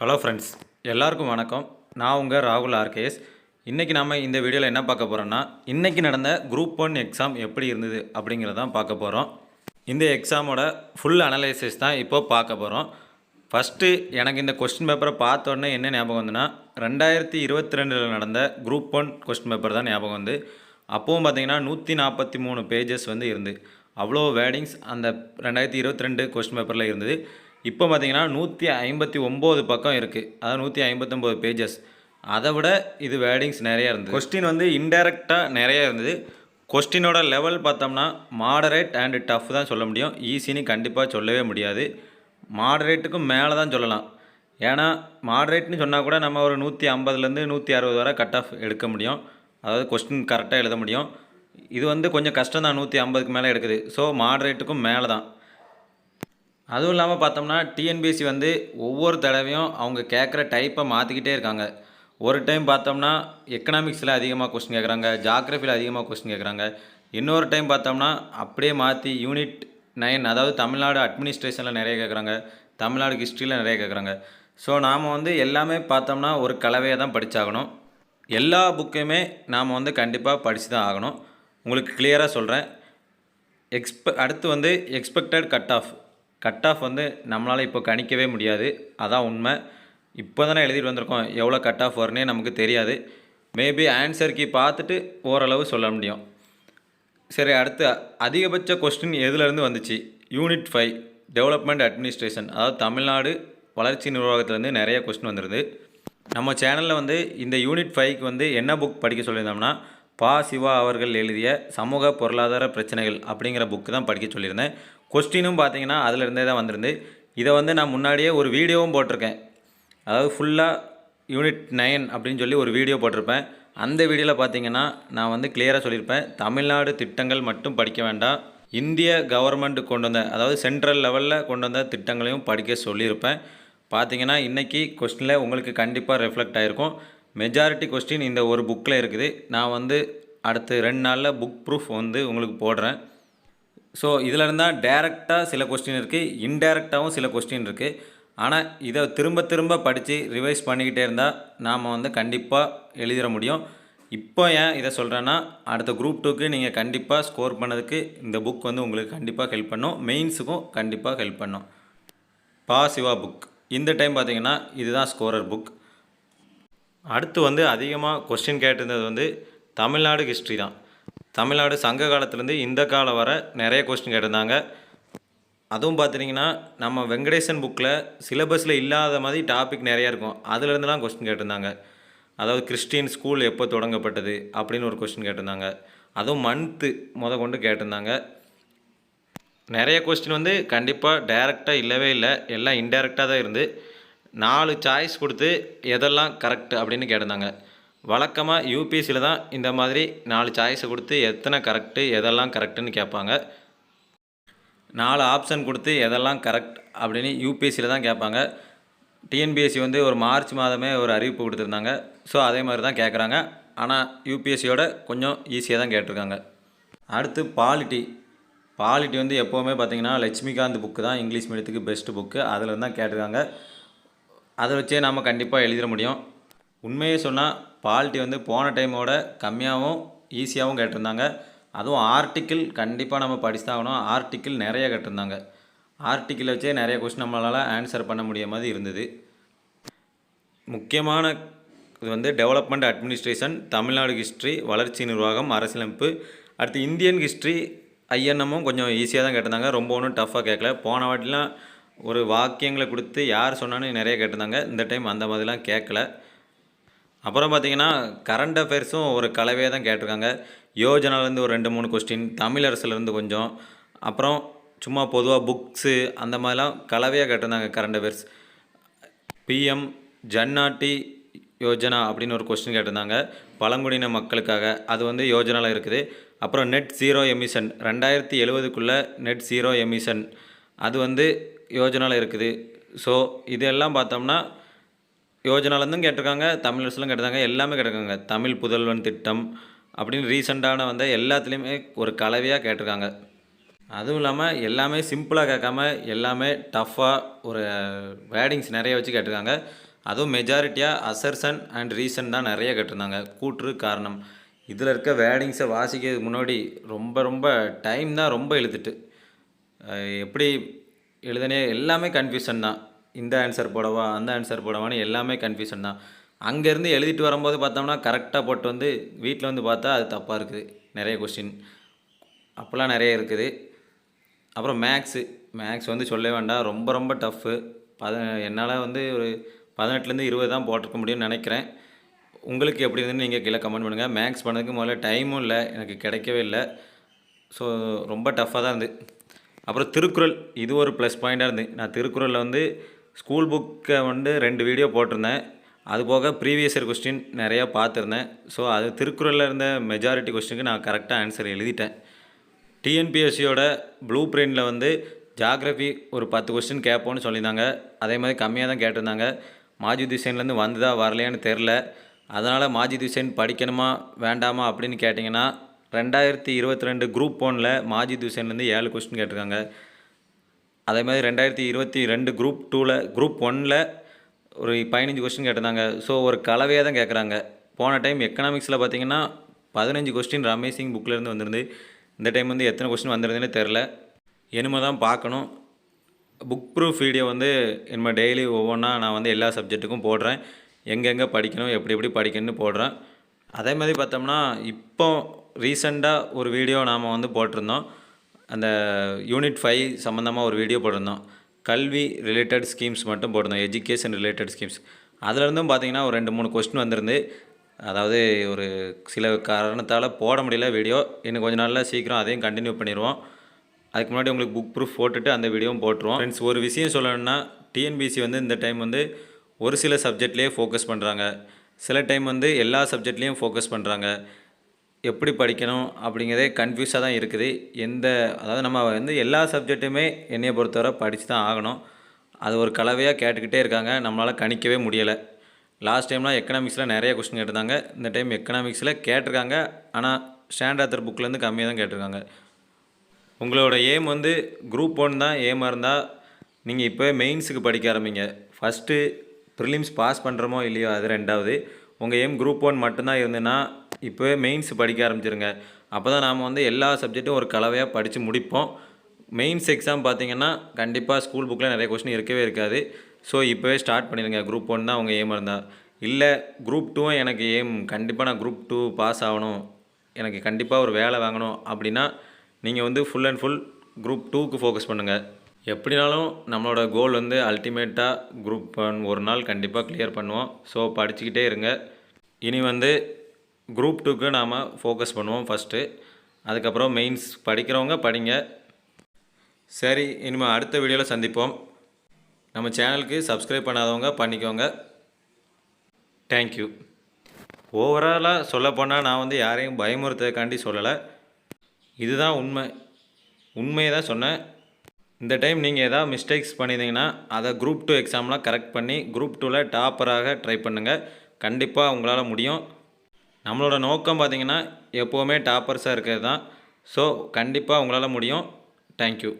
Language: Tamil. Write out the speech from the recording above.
ஹலோ ஃப்ரெண்ட்ஸ் எல்லாருக்கும் வணக்கம். நான் உங்கள் ராகுல் ஆர்கேஎஸ். இன்றைக்கி நம்ம இந்த வீடியோவில் என்ன பார்க்க போகிறோன்னா இன்றைக்கி நடந்த குரூப் ஒன் எக்ஸாம் எப்படி இருந்தது அப்படிங்கிறதான் பார்க்க போகிறோம் இந்த எக்ஸாமோட ஃபுல் அனலைசிஸ் தான் இப்போ பார்க்க போகிறோம் ஃபஸ்ட்டு எனக்கு இந்த கொஸ்டின் பேப்பரை பார்த்த உடனே என்ன ஞாபகம் வந்துன்னா ரெண்டாயிரத்தி இருபத்தி ரெண்டில் நடந்த குரூப் ஒன் கொஸ்டின் பேப்பர் தான் ஞாபகம் வந்து. அப்போவும் பார்த்தீங்கன்னா நூற்றி நாற்பத்தி மூணு பேஜஸ் வந்து இருந்து. அவ்வளோ வேர்டிங்ஸ் அந்த ரெண்டாயிரத்தி இருபத்தி ரெண்டு கொஸ்டின் பேப்பரில் இருந்தது. இப்போ பார்த்தீங்கன்னா நூற்றி ஐம்பத்தி ஒம்பது பக்கம் இருக்குது அதாவது நூற்றி ஐம்பத்தொம்போது பேஜஸ் அதை விட இது வேர்டிங்ஸ் நிறையா இருந்தது. கொஸ்டின் வந்து இன்டெரக்டாக நிறைய இருந்தது. கொஸ்டினோட லெவல் பார்த்தோம்னா மாடரேட் அண்ட் டஃப் தான் சொல்ல முடியும். ஈஸின்னு கண்டிப்பாக சொல்லவே முடியாது. மாடரேட்டுக்கும் மேலே தான் சொல்லலாம். ஏன்னா மாடரேட்னு சொன்னால் கூட நம்ம ஒரு நூற்றி ஐம்பதுலேருந்து நூற்றி அறுபது வரை கட் ஆஃப் எடுக்க முடியும். அதாவது கொஸ்டின் கரெக்டாக எழுத முடியும். இது வந்து கொஞ்சம் கஷ்டம் தான் நூற்றி ஐம்பதுக்கு மேலே எடுக்குது. ஸோ மாடரேட்டுக்கும் மேலே தான். அதுவும் இல்லாமல் பார்த்தோம்னா டிஎன்பிஎஸ்சி வந்து ஒவ்வொரு தடவையும் அவங்க கேட்குற டைப்பை மாற்றிக்கிட்டே இருக்காங்க. ஒரு டைம் பார்த்தோம்னா எக்கனாமிக்ஸில் அதிகமாக கொஸ்டின் கேட்குறாங்க ஜாக்ரஃபியில் அதிகமாக கொஸ்டின் கேட்குறாங்க இன்னொரு டைம் பார்த்தோம்னா அப்படியே மாற்றி யூனிட் நைன் அதாவது தமிழ்நாடு அட்மினிஸ்ட்ரேஷனில் நிறைய கேட்குறாங்க தமிழ்நாடு ஹிஸ்ட்ரியில் நிறைய கேட்குறாங்க ஸோ நாம் வந்து எல்லாமே பார்த்தோம்னா ஒரு கலவையை தான் படித்தாகணும் எல்லா புக்கையுமே நாம் வந்து கண்டிப்பாக படித்து தான் ஆகணும். உங்களுக்கு கிளியராக சொல்கிறேன் எக்ஸ்பெ அடுத்து வந்து expected cut off cut off வந்து நம்மளால் இப்போ கணிக்கவே முடியாது. அதான் உண்மை. இப்போ தானே எழுதிட்டு வந்திருக்கோம். எவ்வளோ கட் ஆஃப் வரும்னே நமக்கு தெரியாது. மேபி ஆன்சர் கீ பார்த்துட்டு ஓரளவு சொல்ல முடியும். சரி அடுத்து அதிகபட்ச கொஸ்டின் எதுலேருந்து வந்துச்சு? யூனிட் ஃபைவ் டெவலப்மெண்ட் அட்மினிஸ்ட்ரேஷன் அதாவது தமிழ்நாடு வளர்ச்சி நிர்வாகத்துலேருந்து நிறைய கொஸ்டின் வந்துருது. நம்ம சேனலில் வந்து இந்த யூனிட் ஃபைவ்க்கு வந்து என்ன புக் படிக்க சொல்லியிருந்தோம்னா பா சிவா அவர்கள் எழுதிய சமூக பொருளாதார பிரச்சனைகள் அப்படிங்கிற புக்கு தான் படிக்க சொல்லியிருந்தேன். கொஸ்டினும் பார்த்தீங்கன்னா அதில் இருந்தே தான் வந்திருந்து. இதை வந்து நான் முன்னாடியே ஒரு வீடியோவும் போட்டிருக்கேன். அதாவது ஃபுல்லாக யூனிட் நைன் அப்படின்னு சொல்லி ஒரு வீடியோ போட்டிருப்பேன். அந்த வீடியோவில் பார்த்தீங்கன்னா நான் வந்து கிளியராக சொல்லியிருப்பேன். தமிழ்நாடு திட்டங்கள் மட்டும் படிக்க வேண்டாம். இந்திய கவர்மெண்ட் கொண்டு வந்த அதாவது சென்ட்ரல் லெவலில் கொண்டு வந்த திட்டங்களையும் படிக்க சொல்லியிருப்பேன். பார்த்தீங்கன்னா இன்றைக்கி கொஸ்டினில் உங்களுக்கு கண்டிப்பாக ரெஃப்ளெக்ட் ஆகிருக்கும் மெஜாரிட்டி கொஸ்டின் இந்த ஒரு புக்கில் இருக்குது. நான் வந்து அடுத்து ரெண்டு நாளில் புக் ப்ரூஃப் வந்து உங்களுக்கு போடுறேன். ஸோ இதில் இருந்தால் டேரெக்டாக சில கொஸ்டின் இருக்குது இன்டேரக்டாகவும் சில கொஸ்டின் இருக்குது ஆனால் இதை திரும்ப திரும்ப படித்து ரிவைஸ் பண்ணிக்கிட்டே இருந்தால் நாம் வந்து கண்டிப்பாக எழுதிட முடியும். இப்போ ஏன் இதை சொல்கிறேன்னா அடுத்த குரூப் டூக்கு நீங்கள் கண்டிப்பாக ஸ்கோர் பண்ணதுக்கு இந்த புக் வந்து உங்களுக்கு கண்டிப்பாக ஹெல்ப் பண்ணும். மெயின்ஸுக்கும் கண்டிப்பாக ஹெல்ப் பண்ணும். பா சிவா புக் இந்த டைம் பார்த்தீங்கன்னா இதுதான் ஸ்கோரர் புக் அடுத்து வந்து அதிகமாக கொஸ்டின் கேட்டிருந்தது வந்து தமிழ்நாடு ஹிஸ்ட்ரி தான். தமிழ்நாடு சங்க காலத்துலேருந்து இந்த காலம் வரை நிறைய கொஸ்டின் கேட்டிருந்தாங்க. அதுவும் பார்த்துட்டிங்கன்னா நம்ம வெங்கடேசன் புக்கில் சிலபஸில் இல்லாத மாதிரி டாபிக் நிறையா இருக்கும். அதுலேருந்துலாம் கொஸ்டின் கேட்டிருந்தாங்க. அதாவது கிறிஸ்டின் ஸ்கூல் எப்போ தொடங்கப்பட்டது அப்படின்னு ஒரு கொஸ்டின் கேட்டிருந்தாங்க. அதுவும் மந்த்து முத கொண்டு கேட்டிருந்தாங்க. நிறைய கொஸ்டின் வந்து கண்டிப்பாக டைரெக்டாக இல்லவே இல்லை. எல்லாம் இன்டைரக்டாக தான் இருந்து. நாலு சாய்ஸ் கொடுத்து எதெல்லாம் கரெக்ட் அப்படின்னு கேட்டிருந்தாங்க. வழக்கமாக யூபிஎஸ்சியில் தான் இந்த மாதிரி நாலு சாய்ஸை கொடுத்து எத்தனை கரெக்டு எதெல்லாம் கரெக்டுன்னு கேட்பாங்க. நாலு ஆப்ஷன் கொடுத்து எதெல்லாம் கரெக்ட் அப்படின்னு யூபிஎஸ்சியில் தான் கேட்பாங்க. டிஎன்பிஎஸ்சி வந்து ஒரு மார்ச் மாதமே ஒரு அறிவிப்பு கொடுத்துருந்தாங்க. ஸோ அதே மாதிரி தான் கேட்குறாங்க. ஆனால் யூபிஎஸ்சியோட கொஞ்சம் ஈஸியாக தான் கேட்டிருக்காங்க. அடுத்து பாலிட்டி பாலிட்டி வந்து எப்போவுமே பார்த்தீங்கன்னா லட்சுமிகாந்த் புக்கு தான் இங்கிலீஷ் மீடியத்துக்கு பெஸ்ட்டு புக்கு அதில் தான் கேட்டிருக்காங்க. அதை வச்சே நாம் கண்டிப்பாக எழுதிட முடியும். உண்மையை சொன்னால் பாலிட்டி வந்து போன டைமோட கம்மியாகவும் ஈஸியாகவும் கேட்டிருந்தாங்க. அதுவும் ஆர்டிக்கிள் கண்டிப்பாக நம்ம படிச்சாகணும் ஆர்டிக்கிள் நிறைய கேட்டிருந்தாங்க. ஆர்டிக்கிள் வச்சே நிறைய கொஸ்டின் நம்மளால் ஆன்சர் பண்ண முடிய மாதிரி இருந்தது. முக்கியமான இது வந்து டெவலப்மெண்ட் அட்மினிஸ்ட்ரேஷன் தமிழ்நாடு ஹிஸ்ட்ரி வளர்ச்சி நிர்வாகம் அரசியலமைப்பு. அடுத்து இந்தியன் ஹிஸ்ட்ரி ஐஎன்எம்மும் கொஞ்சம் ஈஸியாக தான் கேட்டிருந்தாங்க. ரொம்ப ஒன்றும் டஃப்பாக கேட்கல. போன வாட்டிலாம் ஒரு வாக்கியங்களை கொடுத்து யார் சொன்னான்னு நிறைய கேட்டிருந்தாங்க. இந்த டைம் அந்த மாதிரிலாம் கேட்கல. அப்புறம் பார்த்தீங்கன்னா கரண்ட் அஃபேர்ஸும் ஒரு கலவையாக தான் கேட்டிருக்காங்க. யோஜனாலேருந்து ஒரு ரெண்டு மூணு கொஸ்டின் தமிழரசுலேருந்து கொஞ்சம். அப்புறம் சும்மா பொதுவாக புக்ஸு அந்த மாதிரிலாம் கலவையாக கேட்டிருந்தாங்க கரண்ட் அஃபேர்ஸ் பிஎம் ஜன்னாட்டி யோஜனா அப்படின்னு ஒரு கொஸ்டின் கேட்டிருந்தாங்க. பழங்குடியின மக்களுக்காக அது வந்து யோஜனாவில் இருக்குது. அப்புறம் நெட் ஜீரோ எமிஷன் ரெண்டாயிரத்தி எழுவதுக்குள்ளே நெட் ஜீரோ எமிஷன் அது வந்து யோஜனாவில் இருக்குது. ஸோ இதெல்லாம் பார்த்தோம்னா யோஜனாலேருந்தும் கேட்டிருக்காங்க தமிழரசுலும் கேட்டிருக்காங்க எல்லாமே கேட்டிருக்காங்க. தமிழ் புதல்வன் திட்டம் அப்படின்னு ரீசெண்டான வந்த எல்லாத்துலேயுமே ஒரு கலவையாக கேட்டிருக்காங்க. அதுவும் இல்லாமல் எல்லாமே சிம்பிளாக கேட்காம எல்லாமே டஃப்பாக ஒரு வேடிங்ஸ் நிறைய வச்சு கேட்டிருக்காங்க. அதுவும் மெஜாரிட்டியாக அசர்சன் அண்ட் ரீசன் தான் நிறைய கேட்டிருந்தாங்க. கூற்று காரணம். இதில் இருக்க வேடிங்ஸை வாசிக்கிறதுக்கு முன்னாடி ரொம்ப ரொம்ப டைம் தான் ரொம்ப இழுத்துட்டு. எப்படி எழுதுனே எல்லாமே கன்ஃபியூஷன் தான். இந்த ஆன்சர் போடவா அந்த ஆன்சர் போடவான்னு எல்லாமே கன்ஃபியூஷன் தான். அங்கேருந்து எழுதிட்டு வரும்போது பார்த்தோம்னா கரெக்டாக போட்டு வந்து வீட்டில் வந்து பார்த்தா அது தப்பாக இருக்குது. நிறைய கொஸ்டின் அப்போல்லாம் நிறைய இருக்குது. அப்புறம் மேக்ஸு மேக்ஸ் வந்து சொல்ல வேண்டாம். ரொம்ப ரொம்ப டஃப்பு பத என்னால் வந்து ஒரு பதினெட்டுலேருந்து இருபது தான் போட்டிருக்க முடியும்னு நினைக்கிறேன். உங்களுக்கு எப்படி இருந்துன்னு நீங்கள் கீழே கமெண்ட் பண்ணுங்கள் மேக்ஸ் பண்ணதுக்கு முதல்ல டைமும் இல்லை. எனக்கு கிடைக்கவே இல்லை. ஸோ ரொம்ப டஃப்பாக தான் இருந்து. அப்புறம் திருக்குறள் இது ஒரு ப்ளஸ் பாயிண்ட்டாக இருந்து நான் திருக்குறளில் வந்து ஸ்கூல் புக்கை வந்து ரெண்டு வீடியோ போட்டிருந்தேன். அது போக ப்ரீவியஸ் இயர் கொஸ்டின் நிறையா பார்த்துருந்தேன். ஸோ அது திருக்குறளில் இருந்த மெஜாரிட்டி கொஸ்டினுக்கு நான் கரெக்டாக ஆன்சர் எழுதிட்டேன். டிஎன்பிஎஸ்சியோட ப்ளூ பிரிண்டில் வந்து ஜாகிரஃபி ஒரு பத்து கொஸ்டின் கேட்போன்னு சொல்லியிருந்தாங்க. அதே மாதிரி கம்மியாக தான் கேட்டிருந்தாங்க. மாஜித் ஹுசேன்லேருந்து வந்ததா வரலையான்னு தெரில. அதனால் மாஜித் ஹுசேன் படிக்கணுமா வேண்டாமா அப்படின்னு கேட்டிங்கன்னா ரெண்டாயிரத்தி இருபத்தி ரெண்டு குரூப் ஒனில் மாஜித் ஹுசேன்லேருந்து ஏழு கொஸ்டின் கேட்டிருக்காங்க. அதே மாதிரி ரெண்டாயிரத்தி இருபத்தி ரெண்டு குரூப் டூவில் குரூப் ஒனில் ஒரு பதினஞ்சு கொஸ்டின் கேட்டிருந்தாங்க. ஸோ ஒரு கலவையாக தான் கேட்குறாங்க. போன டைம் எக்கனாமிக்ஸில் பார்த்தீங்கன்னா பதினஞ்சு கொஸ்டின் ரமேஷ் சிங் புக்லேருந்து வந்திருந்து. இந்த டைம் வந்து எத்தனை கொஸ்டின் வந்திருந்தேனே தெரில என்னமோ தான் பார்க்கணும். புக் ப்ரூஃப் வீடியோ வந்து இனிமேல் டெய்லி ஒவ்வொன்றா நான் வந்து எல்லா சப்ஜெக்ட்டுக்கும் போடுறேன். எங்கெங்கே படிக்கணும் எப்படி எப்படி படிக்கணும்னு போடுறேன். அதே மாதிரி பார்த்தோம்னா இப்போ ரீசெண்டாக ஒரு வீடியோ நாம் வந்து போட்டிருந்தோம். அந்த யூனிட் ஃபைவ் சம்மந்தமாக ஒரு வீடியோ போட்டிருந்தோம். கல்வி ரிலேட்டட் ஸ்கீம்ஸ் மட்டும் போட்டிருந்தோம். Education related schemes. அதுலேருந்தும் பார்த்தீங்கன்னா ஒரு ரெண்டு மூணு கொஸ்டின் வந்திருந்து அதாவது ஒரு சில காரணத்தால் போட முடியல வீடியோ. இன்னும் கொஞ்ச நாளில் சீக்கிரம் அதையும் கண்டினியூ பண்ணிடுவோம். அதுக்கு முன்னாடி உங்களுக்கு புக் ப்ரூஃப் போட்டுட்டு அந்த வீடியோவும் போட்டுருவோம். ஃப்ரெண்ட்ஸ் ஒரு விஷயம் சொல்லணும்னா டிஎன்பிசி வந்து இந்த டைம் வந்து ஒரு சில சப்ஜெக்ட்லேயே ஃபோக்கஸ் பண்ணுறாங்க சில டைம் வந்து எல்லா சப்ஜெக்ட்லேயும் ஃபோக்கஸ் பண்ணுறாங்க எப்படி படிக்கணும் அப்படிங்கிறதே கன்ஃபியூஸாக தான் இருக்குது. எந்த அதாவது நம்ம வந்து எல்லா சப்ஜெக்ட்டுமே என்னையை பொறுத்தவரை படித்து தான் ஆகணும். அது ஒரு கலவையாக கேட்டுக்கிட்டே இருக்காங்க. நம்மளால் கணிக்கவே முடியலை. லாஸ்ட் டைம்லாம் எக்கனாமிக்ஸில் நிறைய கொஸ்டின் கேட்டிருந்தாங்க. இந்த டைம் எக்கனாமிக்ஸில் கேட்டிருக்காங்க. ஆனால் ஸ்டாண்டர்ட் புக்லேருந்து கம்மியாக தான் கேட்டிருக்காங்க. உங்களோட எய்ம் வந்து குரூப் ஒன் தான் ஏமாக இருந்தால் நீங்கள் இப்போ மெயின்ஸுக்கு படிக்க ஆரம்பிங்க. ஃபஸ்ட்டு ப்ரிலிம்ஸ் பாஸ் பண்ணுறோமோ இல்லையோ அது ரெண்டாவது. உங்கள் எய்ம் குரூப் ஒன் மட்டும்தான் இருந்ததுன்னா இப்போவே மெயின்ஸ் படிக்க ஆரம்பிச்சிருங்க. அப்போ தான் நாம் வந்து எல்லா சப்ஜெக்ட்டும் ஒரு கலவையாக படித்து முடிப்போம். மெயின்ஸ் எக்ஸாம் பார்த்தீங்கன்னா கண்டிப்பாக ஸ்கூல் புக்கில் நிறைய கொஸ்டின் இருக்கவே இருக்காது. ஸோ இப்போவே ஸ்டார்ட் பண்ணிடுங்க. குரூப் ஒன் தான் உங்கள் ஏம் இருந்தால் இல்லை குரூப் டூவும் எனக்கு ஏம் கண்டிப்பாக நான் குரூப் டூ பாஸ் ஆகணும். எனக்கு கண்டிப்பாக ஒரு வேலை வாங்கணும் அப்படின்னா நீங்கள் வந்து ஃபுல் அண்ட் ஃபுல் குரூப் டூக்கு ஃபோக்கஸ் பண்ணுங்கள் எப்படினாலும் நம்மளோட கோல் வந்து அல்டிமேட்டாக குரூப் ஒன் ஒரு நாள் கண்டிப்பாக கிளியர் பண்ணுவோம். ஸோ படிச்சுக்கிட்டே இருங்க. இனி வந்து குரூப் டூக்கு நாம் ஃபோக்கஸ் பண்ணுவோம் ஃபஸ்ட்டு அதுக்கப்புறம் மெயின்ஸ் படிக்கிறவங்க படிங்க. சரி இனிமேல் அடுத்த வீடியோவில் சந்திப்போம். நம்ம சேனலுக்கு சப்ஸ்கிரைப் பண்ணாதவங்க பண்ணிக்கோங்க. தேங்க்யூ ஓவராலாக சொல்லப்போனால் நான் வந்து யாரையும் பயமுறுத்ததுக்காண்டி சொல்லலை. இதுதான் உண்மை. உண்மையை தான் சொன்னேன். இந்த டைம் நீங்கள் எதாவது மிஸ்டேக்ஸ் பண்ணியிருந்தீங்கன்னா அதை குரூப் டூ எக்ஸாம்லாம் கரெக்ட் பண்ணி குரூப் டூவில் டாப்பராக ட்ரை பண்ணுங்கள் கண்டிப்பாக உங்களால் முடியும். நம்மளோட நோக்கம் பார்த்தீங்கன்னா எப்போவுமே டாப்பர்ஸாக இருக்கிறது தான். ஸோ கண்டிப்பாக உங்களால் முடியும். தேங்க்யூ